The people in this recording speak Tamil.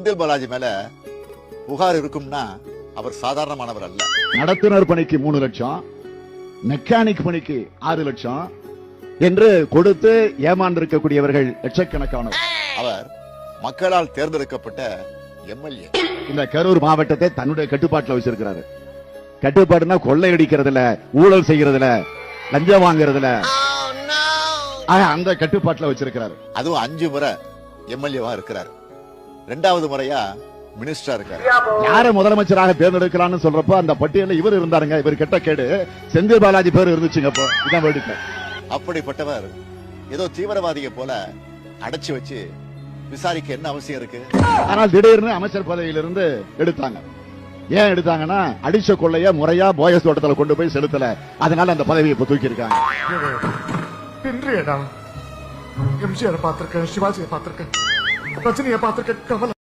செந்தில் பாலாஜி மேல புகார் இருக்கும்னா அவர் சாதாரணமானவர் அல்ல. நடத்துனர் பணிக்கு மூணு லட்சம் மெக்கானிக் பணிக்கு ஆறு லட்சம் என்று கொடுத்து ஏமாந்திருக்கக்கூடியவர்கள் லட்சக்கணக்கானவர் அவர் மக்களால் தேர்ந்தெடுக்கப்பட்ட எம்எல்ஏ. இந்த கரூர் மாவட்டத்தை தன்னுடைய கட்டுப்பாட்டுல வச்சிருக்கிறாரு. கட்டுப்பாடுனா கொள்ளையடிக்கிறதுல ஊழல் செய்யறதுல லஞ்சம் வாங்குறதுல ஆக, அந்த கட்டுப்பாட்டுல வச்சிருக்கிறாரு. அதுவும் அஞ்சு முறை எம்எல்ஏவா இருக்கிறார். ரெண்டாவது முறையா மினிஸ்டரா இருக்காரு. யார முதலமைச்சராக தேர்ந்தெடுக்கலாம்னு சொல்றப்போ அந்த பட்டியல்ல இவர் இருந்தாருங்க. இவர் கெட்ட கேடு. செந்தில் பாலாஜி பேர் இருந்துச்சுங்க அப்போ. இதான் வேடிக்கை அப்படிப்பட்டவர் ஏதோ தீவிரவாதியை போல அடைச்சு வச்சு விசாரிக்க என்ன அவசியம் இருக்கு? ஆனால் திடீர்னு அமைச்சர் பதவியிலிருந்து எடுத்தாங்க. ஏன் எடுத்தாங்கன்னா அடிச்ச கொள்ளைய முறையா போயஸ் தோட்டத்துல கொண்டு போய் செலுத்தல. அதனால அந்த பதவியை இப்ப தூக்கி இருக்காங்க எம்ஜிஆர் பார்த்திருக்கேன் சிவாஜியை பார்த்திருக்கேன். ரஜினியை பார்த்திருக்கேன் கமல்